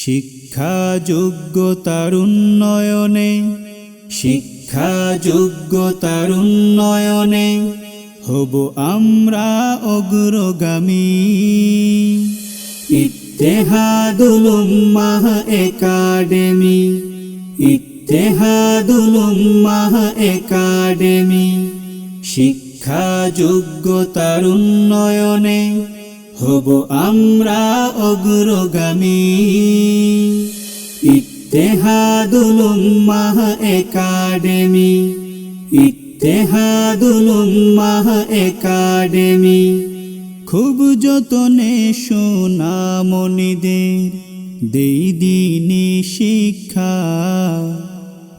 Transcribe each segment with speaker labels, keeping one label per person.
Speaker 1: শিক্ষা যোগ্যতার উন্নয়নে শিক্ষা যোগ্যতার উন্নয়নে হব আমরা অগ্রগামী। ইত্তেহাদুল উম্মাহ একাডেমি, ইত্তেহাদুল উম্মাহ একাডেমি শিক্ষা যোগ্যতার উন্নয়নে হব আমরা অগ্রগামী। ইত্তেহাদুল উম্মাহ একাডেমি। ইত্তেহাদুল উম্মাহ একাডেমি। খুব যতনে সোনামণিদের দেই দিনী শিক্ষা।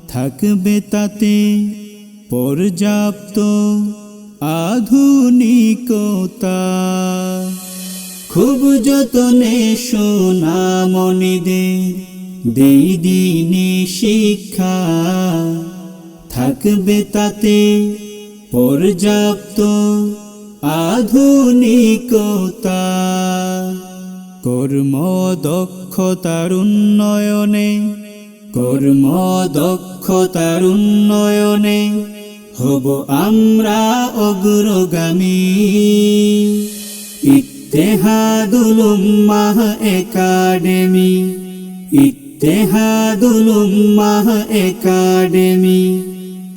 Speaker 1: থাকবে তাতে পর্যাপ্ত আধুনিকতা। খুব যতনে সোনামণিদের দেই দিনী শিক্ষা। থাকবে তাতে পর্যাপ্ত আধুনিকতা। কর্ম দক্ষতার উন্নয়নে, কর্ম দক্ষতার উন্নয়নে হব আমরা অগ্রগামী। ইত্তেহাদুল উম্মাহ একাডেমি। ইত্তেহাদুল উম্মাহ একাডেমি।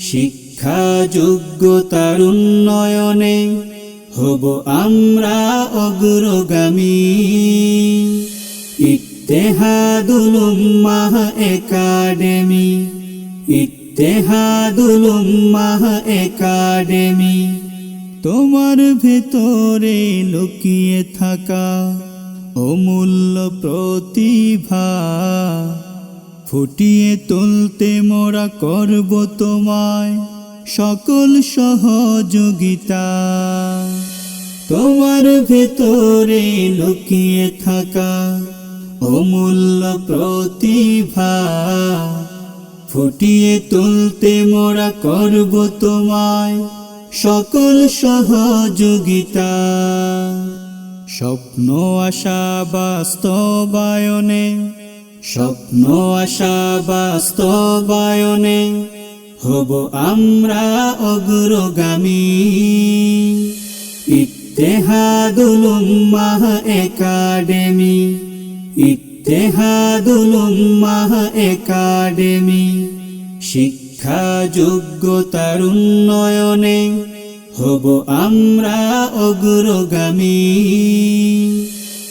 Speaker 1: শিক্ষা যোগ্যতার উন্নয়নে হব আমরা অগ্রগামী। ইত্তেহাদুল উম্মাহ একাডেমি। ইত্তেহাদুল উম্মাহ একাডেমি। তোমার ভেতরে লুকিয়ে থাকা অমূল্য প্রতিভা ফুটিয়ে তুলতে মোরা করব তোমায় সকল সহযোগিতা। তোমার ভেতরে লুকিয়ে থাকা অমূল্য প্রতিভা ফুটিয়ে তুলতে মোরা করব তোমায় সকল সহযোগিতা। স্বপ্ন আশা বাস্তবায়নে, স্বপ্ন আশা বাস্তবায়নে হব আমরা অগ্রগামী। ইত্তেহাদুল উম্মাহ একাডেমি, ইত্তেহাদুল উম্মাহ একাডেমি, শিক্ষা যোগ্যতার উন্নয়নে হব আমরা অগ্রগামী।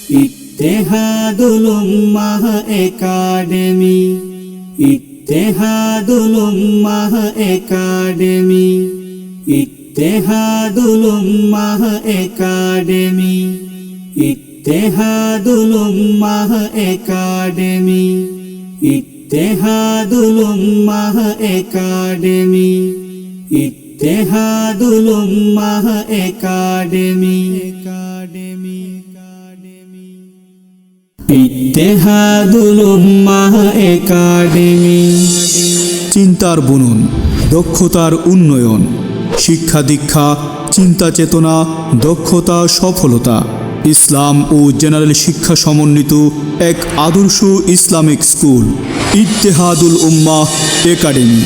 Speaker 1: Ittehadul Ummah academy. Ittehadul Ummah academy. Ittehadul Ummah academy. Ittehadul Ummah academy. Ittehadul Ummah academy. Ittehadul Ummah academy. Academy academy. Ittehadul Ummah academy.
Speaker 2: চিন্তার বুনন দক্ষতার উন্নয়ন শিক্ষা দীক্ষা চিন্তা চেতনা দক্ষতা সফলতা। ইসলাম ও জেনারেল শিক্ষা সমন্বিত এক আদর্শ ইসলামিক স্কুল। ইত্তেহাদুল উম্মা একাডেমি।